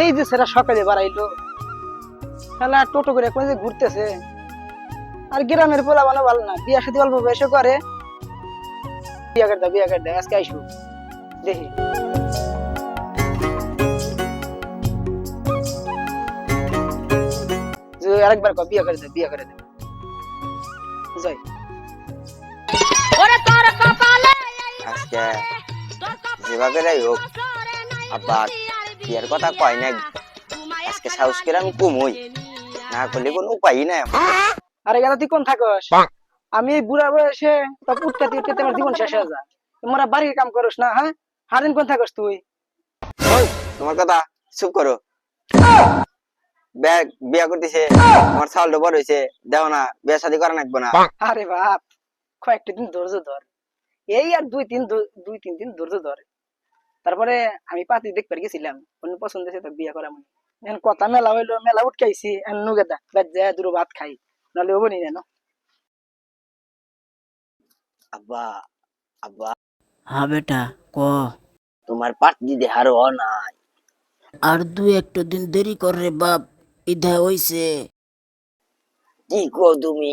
এই যে সেটা সকালে বাড়াইলো খেলা টোটো করে কোন যে ঘুরতেছে? আর গ্রামের পোলা বানো ভালো না বিয়া সাথে অল্প বয়সে করে। বিয়া করে দাও বিয়া করে দাও আজকে আইসু। দেখি। যে আরেকবার কর বিয়া করে দাও বিয়া করে দাও। যাই। ওরে তোর কপালে আজকে যেভাবে যাই হোক আব্বা বিয়ের কথা কয় না আজকে সাহস করে আমি কমই না করলে কোনো উপায় নাই আরে গেলা তুই কোন থাকস? আমি এই বুড়া বয়সে তখন উঠতে উঠতে আমার জীবন শেষ হয়ে যায়। তোমরা বাড়ির কাম করস না হ্যাঁ? হারিন কোন থাকস তুই? ওই তোমার কথা চুপ করো। বিয়া- বিয়া করতেছে আমার চাউলটা বড় হয়েছে দেখো না বিয়া শাদি করা লাগবো না। আরে বাপ কয়েকটা দিন ধৈর্য ধর। এই আর দুই তিন দুই তিন দিন ধৈর্য ধর। তারপরে আমি পাতি দেখতে গেছিলাম। অন্য পছন্দ হয়েছে তো বিয়ে করা মনে। এখন কথা মেলা হইল মেলা উঠকাইছি এখন নুগেদা বেদ যায় দুটো ভাত খাই। নাহলে হব নি না আব্বা আব্বা। হ্যাঁ বেটা ক? তোমার পাট দিদি হারো নাই। আর দুই একটু দিন দেরি কর রে বাপ ইধা হইছে। কি কো তুমি?